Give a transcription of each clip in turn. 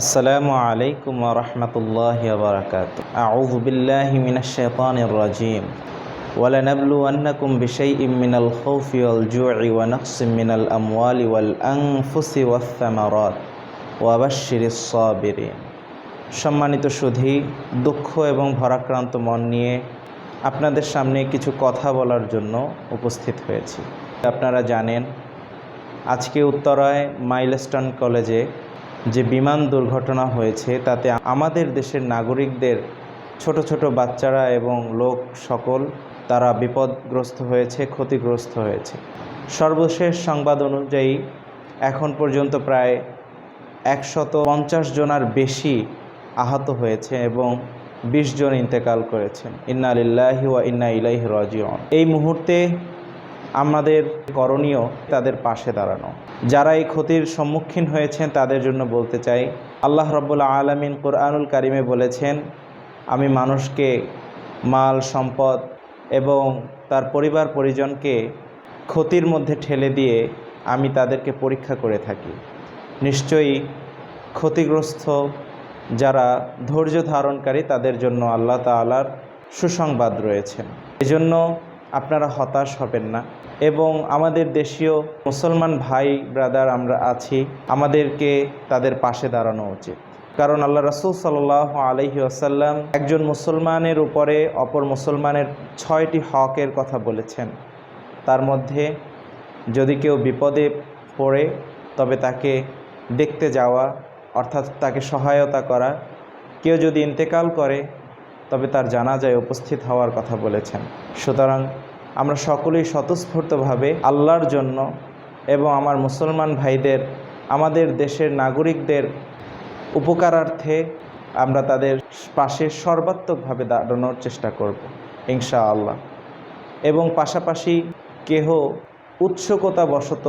السلام عليكم ورحمة الله وبركاته أعوذ بالله من الشيطان الرجيم ولنبلونكم بشيء من الخوف والجوع ونقص من الأموال والأنفس والثمرات وبشر الصابرين সম্মানিত সুধী দুঃখ এবং ভরাক্রান্ত মন নিয়ে আপনাদের সামনে কিছু কথা বলার জন্য উপস্থিত হয়েছি আপনারা জানেন আজকে উত্তরায় মাইলস্টন কলেজে যে বিমান দুর্ঘটনা হয়েছে, তাতে আমাদের দেশের নাগরিকদের, ছোট ছোট বাচ্চারা এবং লোক সকল, তারা বিপদগ্রস্ত হয়েছে, ক্ষতিগ্রস্ত হয়েছে। সর্বশেষ সংবাদ অনুযায়ী, এখন পর্যন্ত প্রায় একশত পঞ্চাশ জনার বেশি আহত হয়েছে এবং বিশ জন ইন্তেকাল করেছেন। ইন্না আলিল্লাহি ওয়া ইন্না ইলাইহি রাজিউন। এই মুহূর্তে আমাদের করণীয় তাদের পাশে দাঁড়ানো। যারা এই ক্ষতির সম্মুখীন হয়েছেন, তাদের জন্য বলতে চাই, আল্লাহ রব্বুল্লা আলমিন কোরআনুল কারিমে বলেছেন, আমি মানুষকে মাল, সম্পদ এবং তার পরিবার, পরিজনকে ক্ষতির মধ্যে ঠেলে দিয়ে আমি তাদেরকে পরীক্ষা করে থাকি। নিশ্চয়ই ক্ষতিগ্রস্ত যারা ধৈর্য ধারণকারী, তাদের জন্য আল্লাহ তালার সুসংবাদ রয়েছেন এজন্য আপনারা হতাশ হবেন না। এবং আমাদের দেশীয় মুসলমান ভাই, ব্রাদার আমরা আছি, আমাদেরকে তাদের পাশে দাঁড়ানো উচিত। কারণ আল্লাহ রসুল সাল আলহি আসাল্লাম একজন মুসলমানের উপরে অপর মুসলমানের ছয়টি হকের কথা বলেছেন। তার মধ্যে যদি কেউ বিপদে পড়ে, তবে তাকে দেখতে যাওয়া, অর্থাৎ তাকে সহায়তা করা। কেউ যদি ইন্তেকাল করে তবে তার জানাজায় উপস্থিত হওয়ার কথা বলেছেন। সুতরাং আমরা সকলেই স্বতঃস্ফূর্তভাবে আল্লাহর জন্য এবং আমার মুসলমান ভাইদের, আমাদের দেশের নাগরিকদের উপকারার্থে আমরা তাদের পাশে সর্বাত্মকভাবে দাঁড়ানোর চেষ্টা করব ইনশা আল্লাহ এবং পাশাপাশি কেহ উৎসুকতা বশত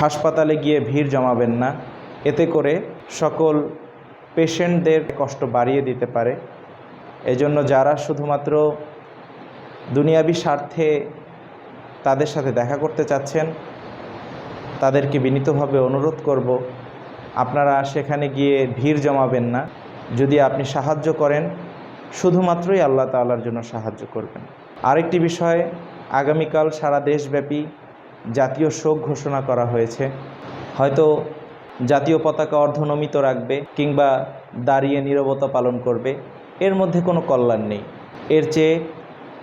হাসপাতালে গিয়ে ভিড় জমাবেন না, এতে করে সকল পেশেন্টদের কষ্ট বাড়িয়ে দিতে পারে। এজন্য যারা শুধুমাত্র দুনিয়াবি স্বার্থে তাদের সাথে দেখা করতে চাচ্ছেন, তাদেরকে বিনীতভাবে অনুরোধ করব, আপনারা সেখানে গিয়ে ভিড় জমাবেন না। যদি আপনি সাহায্য করেন, শুধুমাত্রই আল্লাহ তাল্লার জন্য সাহায্য করবেন। আরেকটি বিষয়, আগামীকাল সারা দেশব্যাপী জাতীয় শোক ঘোষণা করা হয়েছে। হয়তো জাতীয় পতাকা অর্ধনমিত রাখবে কিংবা দাঁড়িয়ে নীরবতা পালন করবে। এর মধ্যে কোনো কল্যাণ নেই। এর চেয়ে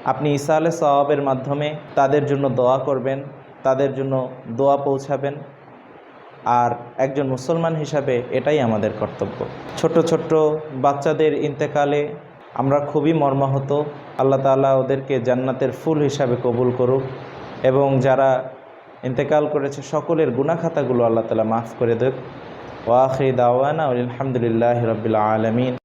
আপনি ইসা আলে সওয়াবের মাধ্যমে তাদের জন্য দোয়া করবেন, তাদের জন্য দোয়া পৌঁছাবেন। আর একজন মুসলমান হিসাবে এটাই আমাদের কর্তব্য। ছোট ছোট্ট বাচ্চাদের ইন্তেকালে আমরা খুবই মর্মাহত। আল্লাহ তাআলা ওদেরকে জান্নাতের ফুল হিসাবে কবুল করুক এবং যারা ইন্তেকাল করেছে সকলের গুণাখাতাগুলো আল্লাহ তালা মাফ করে দেখ ওয়াখি দাওয়ানা আলহামদুলিল্লাহ রবিল আলমিন।